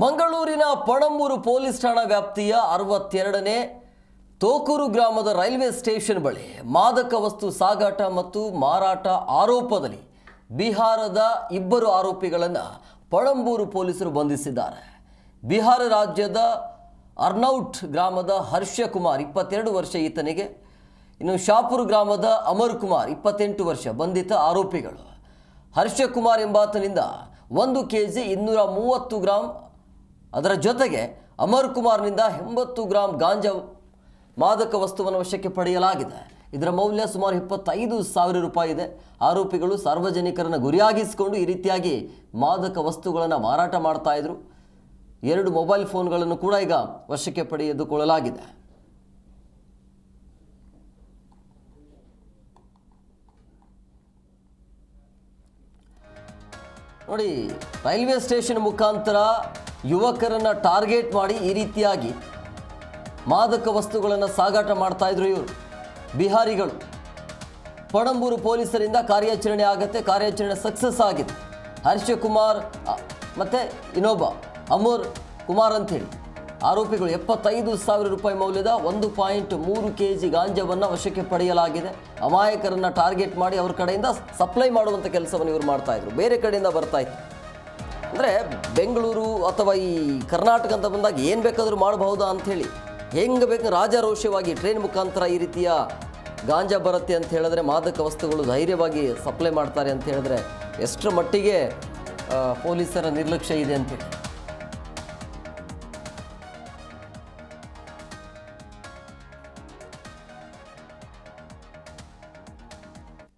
ಮಂಗಳೂರಿನ ಪಣಂಬೂರು ಪೊಲೀಸ್ ಠಾಣಾ ವ್ಯಾಪ್ತಿಯ ಅರವತ್ತೆರಡನೇ ತೋಕೂರು ಗ್ರಾಮದ ರೈಲ್ವೆ ಸ್ಟೇಷನ್ ಬಳಿ ಮಾದಕ ವಸ್ತು ಸಾಗಾಟ ಮತ್ತು ಮಾರಾಟ ಆರೋಪದಲ್ಲಿ ಬಿಹಾರದ ಇಬ್ಬರು ಆರೋಪಿಗಳನ್ನು ಪಣಂಬೂರು ಪೊಲೀಸರು ಬಂಧಿಸಿದ್ದಾರೆ. ಬಿಹಾರ ರಾಜ್ಯದ ಅರ್ನೌಟ್ ಗ್ರಾಮದ ಹರ್ಷ ಕುಮಾರ್ ಇಪ್ಪತ್ತೆರಡು ವರ್ಷ ಈತನಿಗೆ, ಇನ್ನು ಶಾಪುರ್ ಗ್ರಾಮದ ಅಮರ್ ಕುಮಾರ್ ಇಪ್ಪತ್ತೆಂಟು ವರ್ಷ ಬಂಧಿತ ಆರೋಪಿಗಳು. ಹರ್ಷ ಕುಮಾರ್ ಎಂಬಾತನಿಂದ ಒಂದು ಕೆ ಜಿ ಇನ್ನೂರ ಮೂವತ್ತು ಗ್ರಾಂ ಅದರ ಜೊತೆಗೆ ಅಮರ್ ಕುಮಾರ್ನಿಂದ ಎಂಬತ್ತು ಗ್ರಾಂ ಗಾಂಜಾ ಮಾದಕ ವಸ್ತುವನ್ನು ವಶಕ್ಕೆ ಪಡೆಯಲಾಗಿದೆ. ಇದರ ಮೌಲ್ಯ ಸುಮಾರು ಇಪ್ಪತ್ತೈದು ಸಾವಿರ ರೂಪಾಯಿ ಇದೆ. ಆರೋಪಿಗಳು ಸಾರ್ವಜನಿಕರನ್ನು ಗುರಿಯಾಗಿಸಿಕೊಂಡು ಈ ರೀತಿಯಾಗಿ ಮಾದಕ ವಸ್ತುಗಳನ್ನು ಮಾರಾಟ ಮಾಡ್ತಾ ಇದ್ರು. ಎರಡು ಮೊಬೈಲ್ ಫೋನ್ಗಳನ್ನು ಕೂಡ ಈಗ ವಶಕ್ಕೆ ಪಡೆದುಕೊಳ್ಳಲಾಗಿದೆ. ನೋಡಿ, ರೈಲ್ವೆ ಸ್ಟೇಷನ್ ಮುಖಾಂತರ ಯುವಕರನ್ನ ಟಾರ್ಗೆಟ್ ಮಾಡಿ ಈ ರೀತಿಯಾಗಿ ಮಾದಕ ವಸ್ತುಗಳನ್ನು ಸಾಗಾಟ ಮಾಡ್ತಾಯಿದ್ರು ಇವರು. ಬಿಹಾರಿಗಳು. ಪಣಂಬೂರು ಪೊಲೀಸರಿಂದ ಕಾರ್ಯಾಚರಣೆ ಆಗುತ್ತೆ, ಕಾರ್ಯಾಚರಣೆ ಸಕ್ಸಸ್ ಆಗಿದೆ. ಹರ್ಷಕುಮಾರ್ ಕುಮಾರ್ ಮತ್ತೆ ಇನ್ನೊಬ್ಬ, ಅಮೂರ್ ಕುಮಾರ್ ಅಂತೇಳಿ ಆರೋಪಿಗಳು ಎಪ್ಪತ್ತೈದು ಸಾವಿರ ರೂಪಾಯಿ ಮೌಲ್ಯದ ಒಂದು ಪಾಯಿಂಟ್ ಮೂರು ಕೆ ಜಿ ಗಾಂಜಾವನ್ನು ವಶಕ್ಕೆ ಪಡೆಯಲಾಗಿದೆ. ಅಮಾಯಕರನ್ನು ಟಾರ್ಗೆಟ್ ಮಾಡಿ ಅವ್ರ ಕಡೆಯಿಂದ ಸಪ್ಲೈ ಮಾಡುವಂಥ ಕೆಲಸವನ್ನು ಇವರು ಮಾಡ್ತಾಯಿದ್ರು ಬೇರೆ ಕಡೆಯಿಂದ ಬರ್ತಾ ಇತ್ತು ಅಂದರೆ ಬೆಂಗಳೂರು ಅಥವಾ ಈ ಕರ್ನಾಟಕ ಅಂತ ಬಂದಾಗ ಏನು ಬೇಕಾದರೂ ಮಾಡಬಹುದಾ ಅಂಥೇಳಿ ಹೆಂಗೆ ಬೇಕು ರಾಜಾರೋಷವಾಗಿ ಟ್ರೈನ್ ಮುಖಾಂತರ ಈ ರೀತಿಯ ಗಾಂಜಾ ಬರುತ್ತೆ ಅಂತ ಹೇಳಿದ್ರೆ ಮಾದಕ ವಸ್ತುಗಳು ಧೈರ್ಯವಾಗಿ ಸಪ್ಲೈ ಮಾಡ್ತಾರೆ ಅಂತ ಹೇಳಿದ್ರೆ ಎಷ್ಟರ ಮಟ್ಟಿಗೆ ಪೊಲೀಸರ ನಿರ್ಲಕ್ಷ್ಯ ಇದೆ ಅಂತೇಳಿ